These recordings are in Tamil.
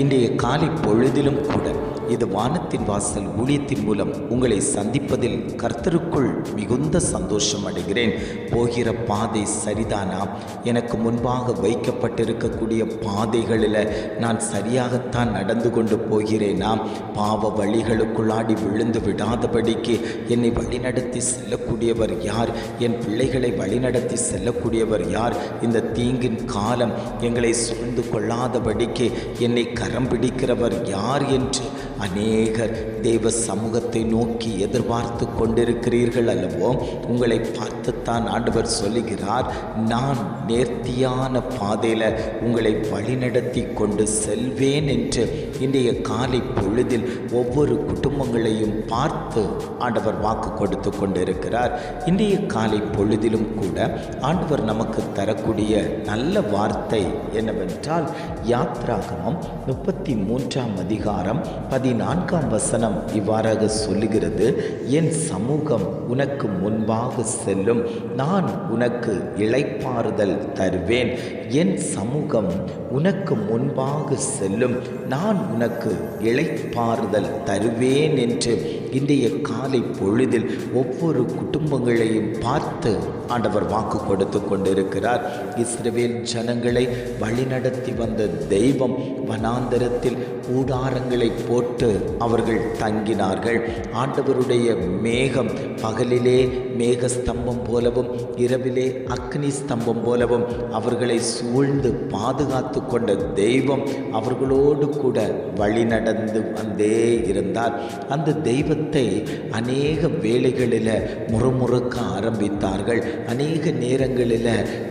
இன்றைய காலை பொழுதிலும் கூட இது வானத்தின் வாசல் ஊழியத்தின் மூலம் உங்களை சந்திப்பதில் கர்த்தருக்குள் மிகுந்த சந்தோஷம் அடைகிறேன். போகிற பாதை சரிதானா? எனக்கு முன்பாக வைக்கப்பட்டிருக்கக்கூடிய பாதைகளில் நான் சரியாகத்தான் நடந்து கொண்டு போகிறேனா? பாவ வழிகளுக்குள்ளாடி விழுந்து விடாதபடிக்கு என்னை வழிநடத்தி செல்லக்கூடியவர் யார்? என் பிள்ளைகளை வழிநடத்தி செல்லக்கூடியவர் யார்? இந்த தீங்கின் காலம் எங்களை சூழ்ந்து கொள்ளாதபடிக்கு என்னை கரம் பிடிக்கிறவர் யார் என்று अनेक தேவ சமூகத்தை நோக்கி எதிர்பார்த்து கொண்டிருக்கிறீர்கள் அல்லவோ உங்களை பார்த்துத்தான் ஆண்டவர் சொல்லுகிறார் நான் நேர்த்தியான பாதையில் உங்களை வழிநடத்தி கொண்டு செல்வேன் என்று இன்றைய காலை பொழுதில் ஒவ்வொரு குடும்பங்களையும் பார்த்து ஆண்டவர் வாக்கு கொடுத்து கொண்டிருக்கிறார். இன்றைய காலை பொழுதிலும் கூட ஆண்டவர் நமக்கு தரக்கூடிய நல்ல வார்த்தை என்னவென்றால் யாத்ராகமம் முப்பத்தி மூன்றாம் அதிகாரம் பதினான்காம் வசனம் இவ்வாறாக சொல்லுகிறது என் சமூகம் உனக்கு முன்பாக செல்லும். நான் உனக்கு இழைப்பாறுதல் தருவேன். என் சமூகம் உனக்கு முன்பாக செல்லும். நான் உனக்கு இழைப்பாறுதல் தருவேன் என்று இன்றைய காலை பொழுதில் ஒவ்வொரு குடும்பங்களையும் பார்த்து ஆண்டவர் வாக்கு கொடுத்து கொண்டிருக்கிறார். இஸ்ரவேல் ஜனங்களை வழிநடத்தி வந்த தெய்வம் வனாந்தரத்தில் கூடாரங்களை போட்டு அவர்கள் தங்கினார்கள். ஆண்டவருடைய மேகம் பகலிலே மேக ஸ்தம்பம் போலவும் இரவிலே அக்னி ஸ்தம்பம் போலவும் அவர்களை சூழ்ந்து பாதுகாத்து கொண்ட தெய்வம் அவர்களோடு கூட வழிநடந்து வந்தே இருந்தார். அந்த தெய்வத்தை அநேக வேளைகளில் முறுமுறுக்க ஆரம்பித்தார்கள். அநேக நேரங்களில்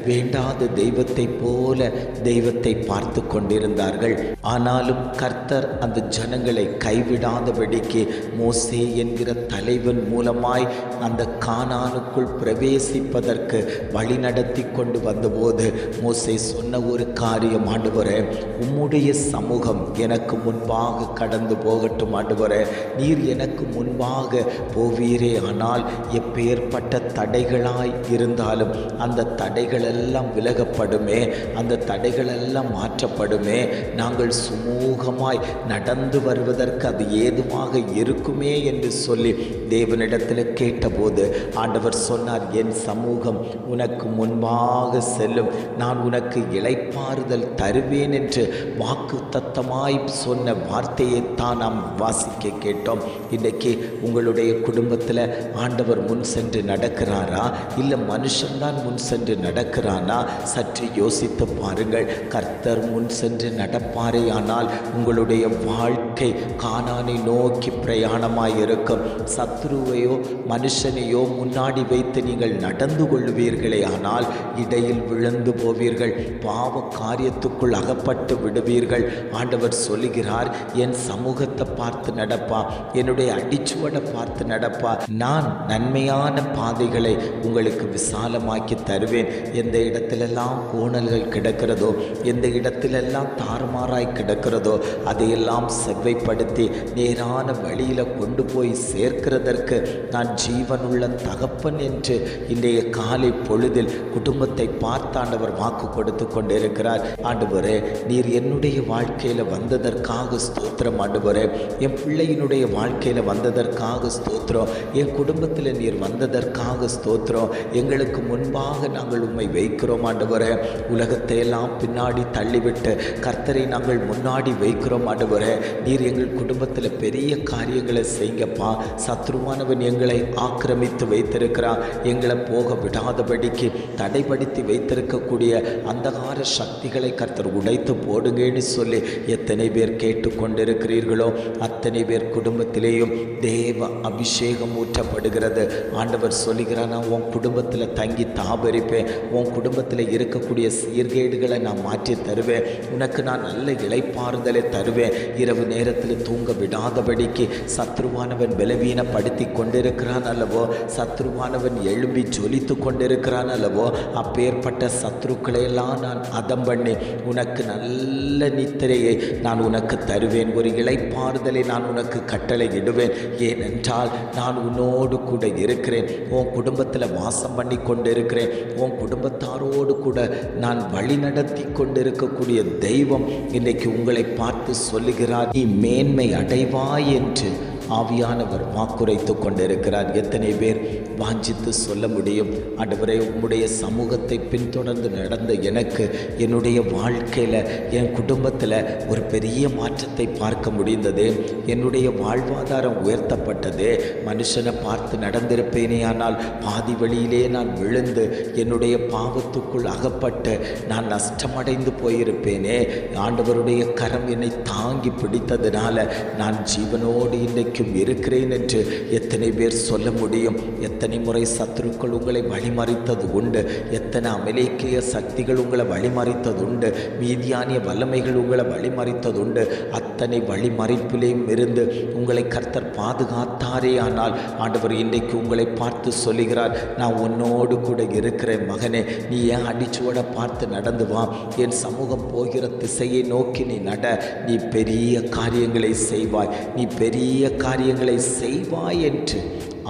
வேண்டாத தெய்வத்தை போல தெய்வத்தை பார்த்து கொண்டிருந்தார்கள். ஆனாலும் கர்த்தர் அந்த ஜனங்களை கைவிடாதபடி கைவிடாதபடிக்கு மோசே என்கிற தலைவன் மூலமாய் அந்த கானானுக்குள் பிரவேசிப்பதற்கு வழி நடத்தி கொண்டு வந்தபோது மோசே சொன்ன ஒரு காரியம் ஆண்டுவரே உம்முடைய சமூகம் எனக்கு முன்பாக கடந்து போகட்டும் ஆண்டுவரே. நீர் எனக்கு முன்பாக போவீரே. ஆனால் எப்பேற்பட்ட தடைகளாய் இருந்தாலும் அந்த தடைகளெல்லாம் விலகப்படுமே அந்த தடைகளெல்லாம் மாற்றப்படுமே. நாங்கள் சுமூகமாய் நடந்து வருவதற்கு அது ஏதுவாக இருக்குமே என்று சொல்லி தேவனிடத்தில் கேட்டபோது ஆண்டவர் சொன்னார் என் சமூகம் உனக்கு முன்பாக செல்லும். நான் உனக்கு இழைப்பாறுதல் தருவேன் என்று வாக்கு தத்தமாய் சொன்ன வார்த்தையைத்தான் நாம் வாசிக்க கேட்டோம். இன்றைக்கு உங்களுடைய குடும்பத்தில் ஆண்டவர் முன் சென்று நடக்கிறாரா? இல்லை மனுஷன்தான் முன் சென்று நடக்கிறானா? சற்று யோசித்து பாருங்கள். கர்த்தர் முன் சென்று நடப்பாரே ஆனால் உங்களுடைய வாழ்க்கை காணானை நோக்கி பிரயாணமாய் இருக்கும் சத்ருவையோ மனுஷனையோ முன்னாடி வைத்து நீங்கள் நடந்து கொள்வீர்களே ஆனால் இடையில் விழுந்து போவீர்கள். பாவ காரியத்துக்குள் அகப்பட்டு விடுவீர்கள். ஆண்டவர் சொல்லுகிறார் என் சமூகத்தை பார்த்து நடப்பா. என்னுடைய அடிச்சுவடை பார்த்து நடப்பா. நான் நன்மையான பாதைகளை உங்களுக்கு விசாலமாக்கி தருவேன். எந்த இடத்திலெல்லாம் கோணல்கள் கிடக்கிறதோ எந்த இடத்திலெல்லாம் தாறுமாறாய் கிடக்கிறதோ அதையெல்லாம் செவ்வைப்படுத்தி நேரான வழியில் கொண்டு போய் சேர்க்கிறதற்கு நான் ஜீவனுள்ள தகப்பன் என்று இன்றைய காலை பொழுதில் குடும்பத்தை பார்த்தாண்டவர் வாக்கு கொடுத்து கொண்டிருக்கிறார். ஆண்டவரே நீர் என்னுடைய வாழ்க்கையில் வந்ததற்காக ஸ்தோத்திரம் ஆண்டவரே. என் பிள்ளையினுடைய வாழ்க்கையில் வந்ததற்காக ஸ்தோத்திரம். என் குடும்பத்தில் நீர் வந்ததற்காக ஸ்தோத்திரம். எங்களுக்கு முன்பாக நாங்கள் உம்மை வைக்கிறோம் ஆண்டவரே. உலகத்தை எல்லாம் பின்னாடி தள்ளிவிட்டு கர்த்தரை நாங்கள் முன்னாடி வைக்கிறோம் ஆண்டவரே. நீர் எங்கள் குடும்பத்தில் பெரிய காரியங்களை செய்யுங்கப்பா சத்ருவானவன் எங்களை ஆக்கிரமித்து வைத்திருக்கிறான். எங்களை போக விடாதபடிக்கு தடைப்படுத்தி வைத்திருக்கக்கூடிய அந்தகார சக்திகளை கர்த்தர் உடைத்து போடுங்கன்னு சொல்லி எத்தனை பேர் கேட்டுக்கொண்டிருக்கிறீர்களோ அத்தனை பேர் குடும்பத்திலேயும் தேவ அபிஷேகம் ஊற்றப்படுகிறது. ஆண்டவர் சொல்லுகிறார் நான் உன் குடும்பத்தில் தங்கி தாபரிப்பேன். உன் குடும்பத்தில் இருக்கக்கூடிய சீர்கேடுகளை நான் மாற்றி தருவேன். உனக்கு நான் நல்ல இலைப்பாறுதலை தருவேன். இரவு நேரத்தில் தூங்க விடாதபடி விடாதபடிக்கு சத்ருவானவன் பலவீனப்படுத்தி கொண்டிருக்கிறான் அல்லவோ? சத்ருவானவன் எழும்பி ஜொலித்து கொண்டிருக்கிறான் அல்லவோ? அப்பேற்பட்ட சத்ருக்களையெல்லாம் நான் அதம் பண்ணி உனக்கு நல்ல நித்திரையை நான் உனக்கு தருவேன். ஒரு இலைப்பாறுதலை நான் உனக்கு கட்டளை இடுவேன் ஏனென்றால் நான் உன்னோடு கூட இருக்கிறேன். உன் குடும்பத்தில் வாசம் பண்ணி கொண்டிருக்கிறேன். உன் குடும்பத்தாரோடு கூட நான் வழி நடத்தி கொண்டிருக்கக்கூடிய தெய்வம் இன்றைக்கு உங்களை பார்த்து சொல்லுகிறார். நீ மேன்மை அடைவாய் என்று ஆவியானவர் வாக்குரைத்து கொண்டிருக்கிறார். எத்தனை பேர் வாஞ்சித்து சொல்ல முடியும்? ஆண்டவரே உம்முடைய சமூகத்தை பின்தொடர்ந்து நடந்த எனக்கு என்னுடைய வாழ்க்கையில் என் குடும்பத்தில் ஒரு பெரிய மாற்றத்தை பார்க்க முடிந்தது. என்னுடைய வாழ்வாதாரம் உயர்த்தப்பட்டது. மனுஷனை பார்த்து நடந்திருப்பேனே ஆனால் பாதி வழியிலே நான் விழுந்து என்னுடைய பாவத்துக்குள் அகப்பட்டு நான் நஷ்டமடைந்து போயிருப்பேனே. ஆண்டவருடைய கரம் என்னை தாங்கி பிடித்ததுனால நான் ஜீவனோடு வரைக்கும் இருக்கிறேன் என்று எத்தனை பேர் சொல்ல முடியும்? எத்தனை முறை சத்துருக்கள் உங்களை வழிமறித்தது உண்டு? எத்தனை அமலேக்கிய சக்திகள் உங்களை வழிமறித்தது உண்டு? மீதியானிய வல்லமைகள் உங்களை வழிமறித்தது உண்டு? அத்தனை வழிமறிப்பிலையும் இருந்து உங்களை கர்த்தர் பாதுகாத்தாரே ஆனால் ஆண்டவர் இன்றைக்கு உங்களை பார்த்து சொல்லுகிறார் நான் உன்னோடு கூட இருக்கிறேன் மகனே நீ ஏன் அடிச்சுவட பார்த்து நடந்து வா. என் சமூகம் போகிற திசையை நோக்கி நீ நட. நீ பெரிய காரியங்களை செய்வாய். நீ பெரிய காரியங்களை செய்வாய் என்று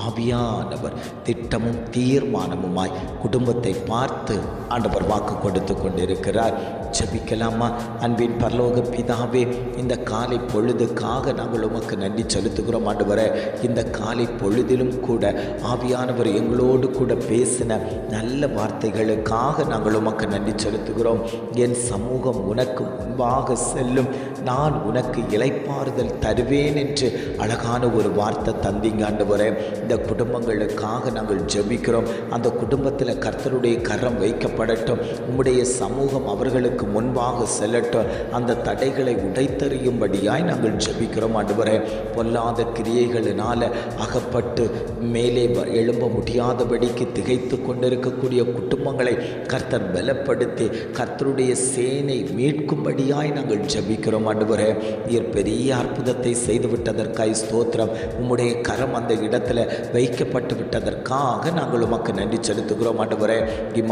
ஆவியானவர் திட்டமும் தீர்மானமுமாய் குடும்பத்தை பார்த்து ஆண்டவர் வாக்கு கொடுத்து கொண்டிருக்கிறார். ஜெபிக்கலாமா? அன்பின் பரலோக பிதாவே இந்த காலை பொழுதுக்காக நாங்கள் உமக்கு நன்றி செலுத்துகிறோம் ஆண்டவர. இந்த காலை பொழுதிலும் கூட ஆவியானவர் எங்களோடு கூட பேசின நல்ல வார்த்தைகளுக்காக நாங்கள் உமக்கு நன்றி செலுத்துகிறோம். என் சமூகம் உனக்கு முன்பாக செல்லும். நான் உனக்கு இளைப்பாறுதல் தருவேன் என்று அழகான ஒரு வார்த்தை தந்தீங்க ஆண்டவரே. இந்த குடும்பங்களுக்காக நாங்கள் ஜெபிக்கிறோம். அந்த குடும்பத்தில் கர்த்தருடைய கரம் வைக்கப்படட்டும். உம்முடைய சமூகம் அவர்களுக்கு முன்பாக செல்லட்டும். அந்த தடைகளை உடைத்தறியும்படியாய் நாங்கள் ஜபிக்கிறோம் ஆண்டவரே. பொல்லாத கிரியைகளினால் அகப்பட்டு மேலே வ- எழும்ப முடியாதபடிக்கு திகைத்து கொண்டிருக்கக்கூடிய குடும்பங்களை கர்த்தர் பலப்படுத்தி கர்த்தருடைய சேனை மீட்கும்படியாய் நாங்கள் ஜெபிக்கிறோம் ஆண்டவரே. நீர் பெரிய அற்புதத்தை செய்துவிட்டதற்காய் ஸ்தோத்திரம். உம்முடைய கரம் அந்த இடத்துல வைக்கப்பட்டு விட்டதற்காக நாங்கள் உமக்கு நன்றி செலுத்துகிறோம் ஆண்டவரே.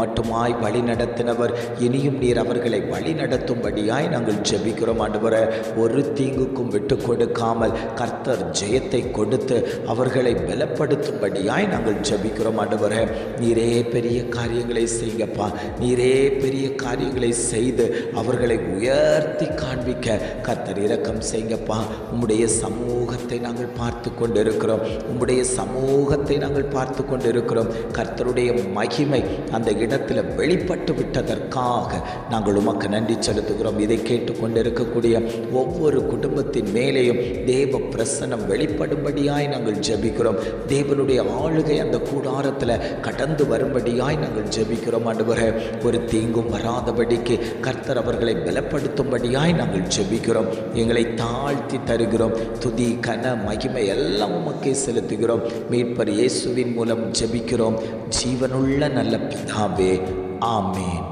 மட்டுமாய் வழி நடத்தினவர் இனியும் நீர் அவர்களை வழி நடத்தும்படியாய் நாங்கள் ஜெபிக்கிறோம் ஆண்டவரே. ஒரு தீங்குக்கும் விட்டு கொடுக்காமல் கர்த்தர் ஜெயத்தை கொடுத்து அவர்களை பலப்படுத்தும்படியாய் நாங்கள் ஜெபிக்கிறோம் ஆண்டவரே. நீரே பெரிய காரியங்களை செய்யுங்கப்பா. நீரே பெரிய காரியங்களை செய்து அவர்களை உயர்த்தி காண்பிக்க கர்த்தர் இரக்கம் செய்யுங்கப்பா. உம்முடைய சமூகத்தை நாங்கள் பார்த்து கொண்டிருக்கிறோம். உம்முடைய சமூகத்தை நாங்கள் பார்த்து கொண்டிருக்கிறோம். கர்த்தருடைய மகிமை அந்த இடத்துல வெளிப்பட்டு விட்டதற்காக நாங்கள் உமக்கு நன்றி செலுத்துகிறோம். இதை கேட்டுக்கொண்டிருக்கக்கூடிய ஒவ்வொரு குடும்பத்தின் மேலேயும் தேவ பிரசனம் வெளிப்படும்படியாய் நாங்கள் ஜெபிக்கிறோம். தேவனுடைய ஆளுகை அந்த கூடாரத்தில் கடந்து வரும்படியாய் நாங்கள் ஜெபிக்கிறோம். ஆண்டவரே ஒரு தீங்கும் வராதபடிக்கு கர்த்தர் அவர்களை பலப்படுத்தும்படியாய் நாங்கள் ஜெபிக்கிறோம். எங்களை தாழ்த்தி தருகிறோம். துதி கன மகிமை எல்லாம் உமக்கே செலுத்துகிறோம். மீட்பர் இயேசுவின் மூலம் ஜெபிக்கிறோம். ஜீவனுள்ள நல்ல பிதாவே ஆமேன்.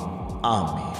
ஆமேன்.